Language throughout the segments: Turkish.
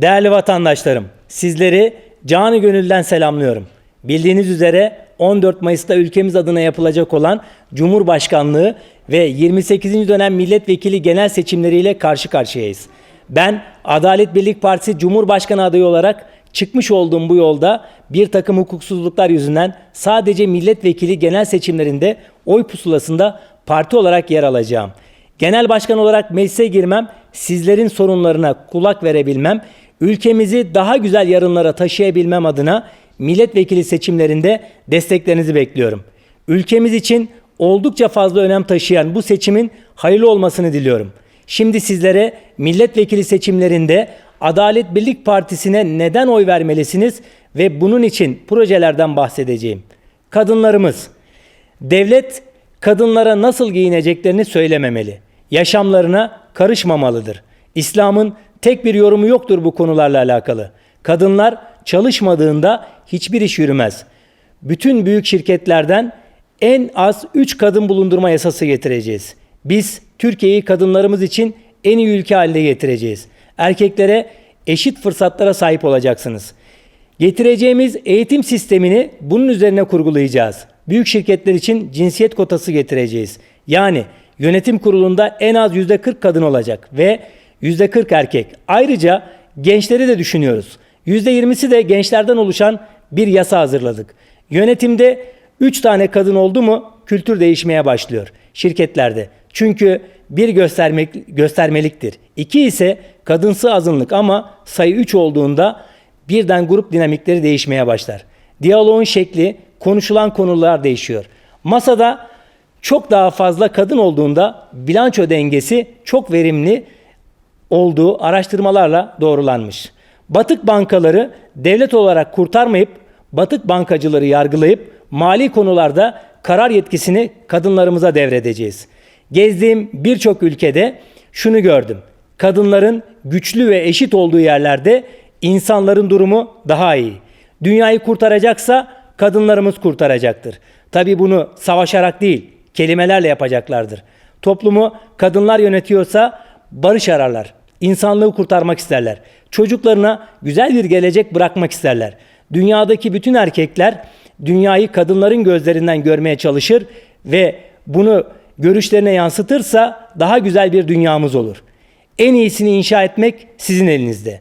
Değerli vatandaşlarım, sizleri canı gönülden selamlıyorum. Bildiğiniz üzere 14 Mayıs'ta ülkemiz adına yapılacak olan Cumhurbaşkanlığı ve 28. dönem milletvekili genel seçimleriyle karşı karşıyayız. Ben Adalet Birlik Partisi Cumhurbaşkanı adayı olarak çıkmış olduğum bu yolda bir takım hukuksuzluklar yüzünden sadece milletvekili genel seçimlerinde oy pusulasında parti olarak yer alacağım. Genel başkan olarak meclise girmem, sizlerin sorunlarına kulak verebilmem, ülkemizi daha güzel yarınlara taşıyabilmem adına milletvekili seçimlerinde desteklerinizi bekliyorum. Ülkemiz için oldukça fazla önem taşıyan bu seçimin hayırlı olmasını diliyorum. Şimdi sizlere milletvekili seçimlerinde Adalet Birlik Partisi'ne neden oy vermelisiniz ve bunun için projelerden bahsedeceğim. Kadınlarımız Devlet kadınlara nasıl giyineceklerini söylememeli. Yaşamlarına karışmamalıdır. İslam'ın tek bir yorumu yoktur bu konularla alakalı. Kadınlar çalışmadığında hiçbir iş yürümez. Bütün büyük şirketlerden en az 3 kadın bulundurma yasası getireceğiz. Biz Türkiye'yi kadınlarımız için en iyi ülke haline getireceğiz. Erkeklere eşit fırsatlara sahip olacaksınız. Getireceğimiz eğitim sistemini bunun üzerine kurgulayacağız. Büyük şirketler için cinsiyet kotası getireceğiz. Yani yönetim kurulunda en az %40 kadın olacak ve %40 erkek. Ayrıca gençleri de düşünüyoruz. %20'si de gençlerden oluşan bir yasa hazırladık. Yönetimde 3 tane kadın oldu mu kültür değişmeye başlıyor şirketlerde. Çünkü bir göstermek, göstermeliktir. İki ise kadınsı azınlık ama sayı 3 olduğunda birden grup dinamikleri değişmeye başlar. Diyaloğun şekli, konuşulan konular değişiyor. Masada çok daha fazla kadın olduğunda bilanço dengesi çok verimli olduğu araştırmalarla doğrulanmış. Batık bankaları devlet olarak kurtarmayıp batık bankacıları yargılayıp mali konularda karar yetkisini kadınlarımıza devredeceğiz. Gezdiğim birçok ülkede şunu gördüm. Kadınların güçlü ve eşit olduğu yerlerde insanların durumu daha iyi. Dünyayı kurtaracaksa kadınlarımız kurtaracaktır. Tabi bunu savaşarak değil, kelimelerle yapacaklardır. Toplumu kadınlar yönetiyorsa barış ararlar. İnsanlığı kurtarmak isterler. Çocuklarına güzel bir gelecek bırakmak isterler. Dünyadaki bütün erkekler dünyayı kadınların gözlerinden görmeye çalışır ve bunu görüşlerine yansıtırsa daha güzel bir dünyamız olur. En iyisini inşa etmek sizin elinizde.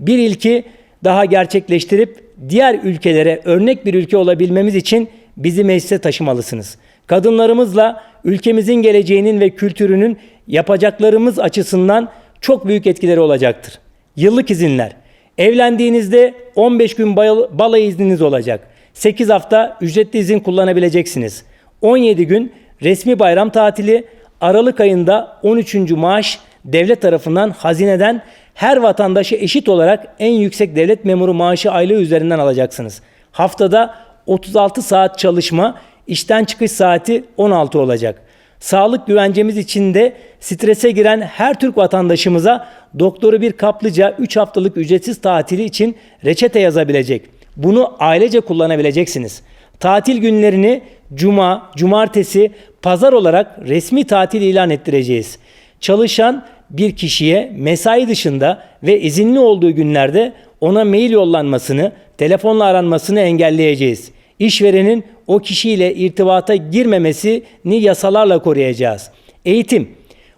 Bir ilki daha gerçekleştirip diğer ülkelere örnek bir ülke olabilmemiz için bizi meclise taşımalısınız. Kadınlarımızla ülkemizin geleceğinin ve kültürünün yapacaklarımız açısından çok büyük etkileri olacaktır. Yıllık izinler. Evlendiğinizde 15 gün bal- balayı izniniz olacak. 8 hafta ücretli izin kullanabileceksiniz. 17 gün resmi bayram tatili, Aralık ayında 13. maaş devlet tarafından hazineden her vatandaşı eşit olarak en yüksek devlet memuru maaşı aylığı üzerinden alacaksınız. Haftada 36 saat çalışma, işten çıkış saati 16 olacak. Sağlık güvencemiz içinde strese giren her Türk vatandaşımıza doktoru bir kaplıca 3 haftalık ücretsiz tatili için reçete yazabilecek. Bunu ailece kullanabileceksiniz. Tatil günlerini cuma, cumartesi, pazar olarak resmi tatil ilan ettireceğiz. Çalışan bir kişiye mesai dışında ve izinli olduğu günlerde ona mail yollanmasını, telefonla aranmasını engelleyeceğiz. İşverenin o kişiyle irtibata girmemesini yasalarla koruyacağız. Eğitim.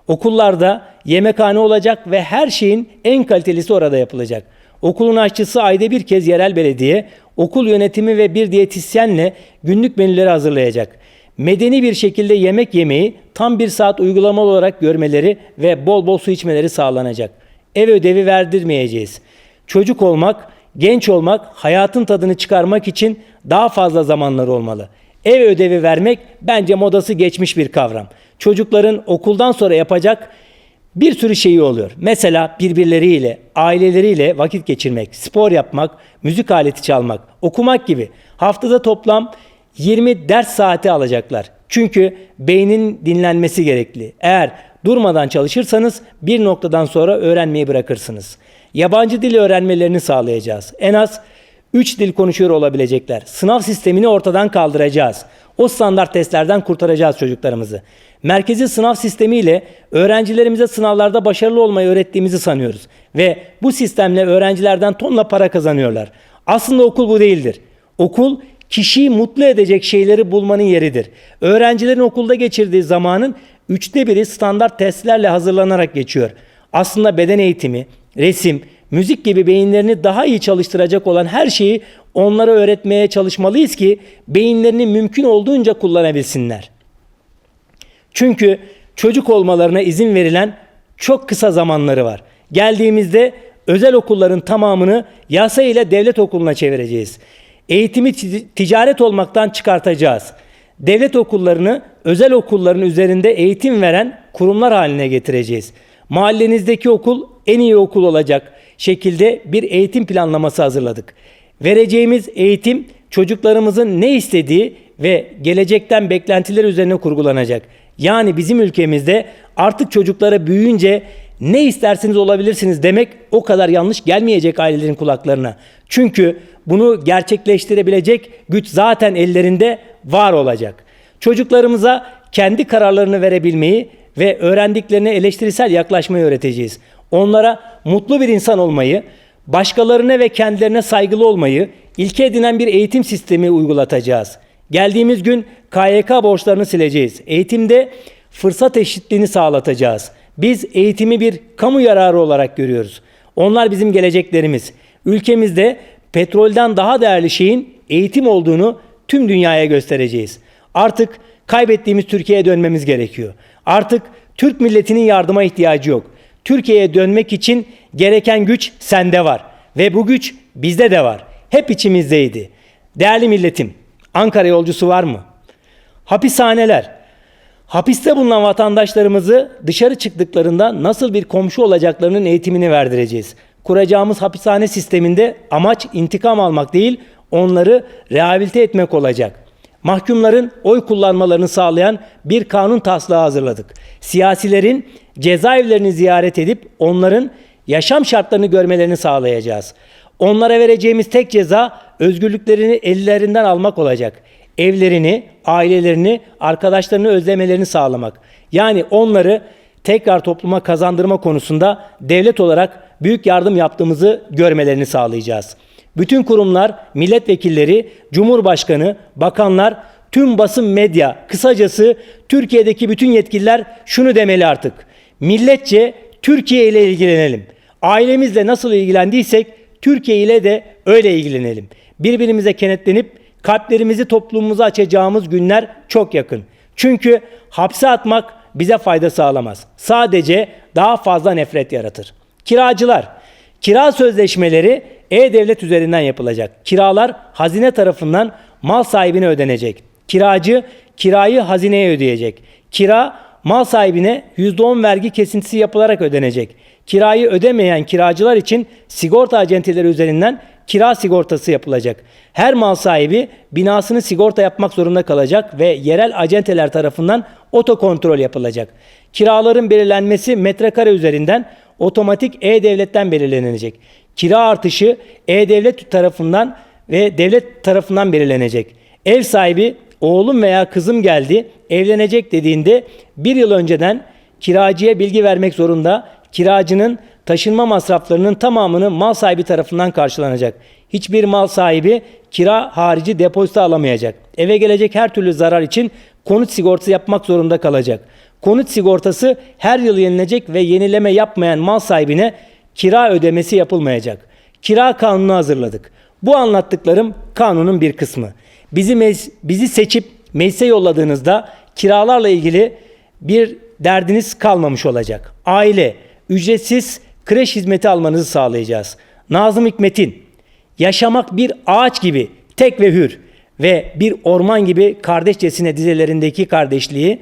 Okullarda yemekhane olacak ve her şeyin en kalitelisi orada yapılacak. Okulun aşçısı ayda bir kez yerel belediye, okul yönetimi ve bir diyetisyenle günlük menüleri hazırlayacak. Medeni bir şekilde yemek yemeyi tam bir saat uygulamalı olarak görmeleri ve bol bol su içmeleri sağlanacak. Ev ödevi verdirmeyeceğiz. Çocuk olmak, genç olmak, hayatın tadını çıkarmak için daha fazla zamanları olmalı. Ev ödevi vermek bence modası geçmiş bir kavram. Çocukların okuldan sonra yapacak bir sürü şeyi oluyor. Mesela birbirleriyle, aileleriyle vakit geçirmek, spor yapmak, müzik aleti çalmak, okumak gibi. Haftada toplam 20 ders saati alacaklar. Çünkü beynin dinlenmesi gerekli. Eğer durmadan çalışırsanız bir noktadan sonra öğrenmeyi bırakırsınız. Yabancı dil öğrenmelerini sağlayacağız. En az 3 dil konuşuyor olabilecekler. Sınav sistemini ortadan kaldıracağız. O standart testlerden kurtaracağız çocuklarımızı. Merkezi sınav sistemiyle öğrencilerimize sınavlarda başarılı olmayı öğrettiğimizi sanıyoruz. Ve bu sistemle öğrencilerden tonla para kazanıyorlar. Aslında okul bu değildir. Okul kişiyi mutlu edecek şeyleri bulmanın yeridir. Öğrencilerin okulda geçirdiği zamanın üçte biri standart testlerle hazırlanarak geçiyor. Aslında beden eğitimi, resim, müzik gibi beyinlerini daha iyi çalıştıracak olan her şeyi onlara öğretmeye çalışmalıyız ki beyinlerini mümkün olduğunca kullanabilsinler. Çünkü çocuk olmalarına izin verilen çok kısa zamanları var. Geldiğimizde özel okulların tamamını yasa ile devlet okuluna çevireceğiz. Eğitimi ti- ticaret olmaktan çıkartacağız. Devlet okullarını özel okulların üzerinde eğitim veren kurumlar haline getireceğiz. Mahallenizdeki okul en iyi okul olacak şekilde bir eğitim planlaması hazırladık. Vereceğimiz eğitim çocuklarımızın ne istediği ve gelecekten beklentiler üzerine kurgulanacak. Yani bizim ülkemizde artık çocuklara büyüyünce ne isterseniz olabilirsiniz demek o kadar yanlış gelmeyecek ailelerin kulaklarına. Çünkü bunu gerçekleştirebilecek güç zaten ellerinde var olacak. Çocuklarımıza kendi kararlarını verebilmeyi ve öğrendiklerine eleştirisel yaklaşmayı öğreteceğiz. Onlara mutlu bir insan olmayı, başkalarına ve kendilerine saygılı olmayı ilke edinen bir eğitim sistemi uygulatacağız. Geldiğimiz gün KYK borçlarını sileceğiz. Eğitimde fırsat eşitliğini sağlatacağız. Biz eğitimi bir kamu yararı olarak görüyoruz. Onlar bizim geleceklerimiz. Ülkemizde petrolden daha değerli şeyin eğitim olduğunu tüm dünyaya göstereceğiz. Artık kaybettiğimiz Türkiye'ye dönmemiz gerekiyor. Artık Türk milletinin yardıma ihtiyacı yok. Türkiye'ye dönmek için gereken güç sende var ve bu güç bizde de var. Hep içimizdeydi. Değerli milletim, Ankara yolcusu var mı? Hapishaneler. Hapiste bulunan vatandaşlarımızı dışarı çıktıklarında nasıl bir komşu olacaklarının eğitimini verdireceğiz. Kuracağımız hapishane sisteminde amaç intikam almak değil, onları rehabilite etmek olacak. Mahkumların oy kullanmalarını sağlayan bir kanun taslağı hazırladık. Siyasilerin cezaevlerini ziyaret edip onların yaşam şartlarını görmelerini sağlayacağız. Onlara vereceğimiz tek ceza özgürlüklerini ellerinden almak olacak. Evlerini, ailelerini, arkadaşlarını özlemelerini sağlamak. Yani onları tekrar topluma kazandırma konusunda devlet olarak büyük yardım yaptığımızı görmelerini sağlayacağız. Bütün kurumlar, milletvekilleri, cumhurbaşkanı, bakanlar, tüm basın medya, kısacası Türkiye'deki bütün yetkililer şunu demeli artık. Milletçe Türkiye ile ilgilenelim. Ailemizle nasıl ilgilendiysek Türkiye ile de öyle ilgilenelim. Birbirimize kenetlenip kalplerimizi toplumumuza açacağımız günler çok yakın. Çünkü hapse atmak bize fayda sağlamaz. Sadece daha fazla nefret yaratır. Kiracılar, kira sözleşmeleri e-devlet üzerinden yapılacak. Kiralar hazine tarafından mal sahibine ödenecek. Kiracı kirayı hazineye ödeyecek. Kira mal sahibine %10 vergi kesintisi yapılarak ödenecek. Kirayı ödemeyen kiracılar için sigorta acenteleri üzerinden kira sigortası yapılacak. Her mal sahibi binasını sigorta yapmak zorunda kalacak ve yerel acenteler tarafından otokontrol yapılacak. Kiraların belirlenmesi metrekare üzerinden otomatik e-devletten belirlenecek. Kira artışı e-devlet tarafından ve devlet tarafından belirlenecek. Ev sahibi oğlum veya kızım geldi evlenecek dediğinde bir yıl önceden kiracıya bilgi vermek zorunda. Kiracının taşınma masraflarının tamamını mal sahibi tarafından karşılanacak. Hiçbir mal sahibi kira harici depozito alamayacak. Eve gelecek her türlü zarar için konut sigortası yapmak zorunda kalacak. Konut sigortası her yıl yenilecek ve yenileme yapmayan mal sahibine kira ödemesi yapılmayacak. Kira kanunu hazırladık. Bu anlattıklarım kanunun bir kısmı. Bizi bizi seçip meclise yolladığınızda kiralarla ilgili bir derdiniz kalmamış olacak. Aile, ücretsiz kreş hizmeti almanızı sağlayacağız. Nazım Hikmet'in yaşamak bir ağaç gibi tek ve hür ve bir orman gibi kardeşçesine dizelerindeki kardeşliği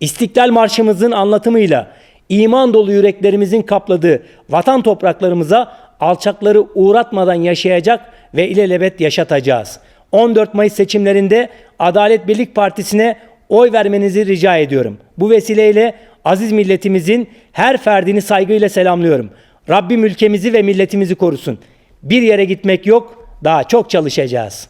İstiklal Marşımızın anlatımıyla iman dolu yüreklerimizin kapladığı vatan topraklarımıza alçakları uğratmadan yaşayacak ve ilelebet yaşatacağız. 14 Mayıs seçimlerinde Adalet Birlik Partisi'ne oy vermenizi rica ediyorum. Bu vesileyle aziz milletimizin her ferdini saygıyla selamlıyorum. Rabbim ülkemizi ve milletimizi korusun. Bir yere gitmek yok, daha çok çalışacağız.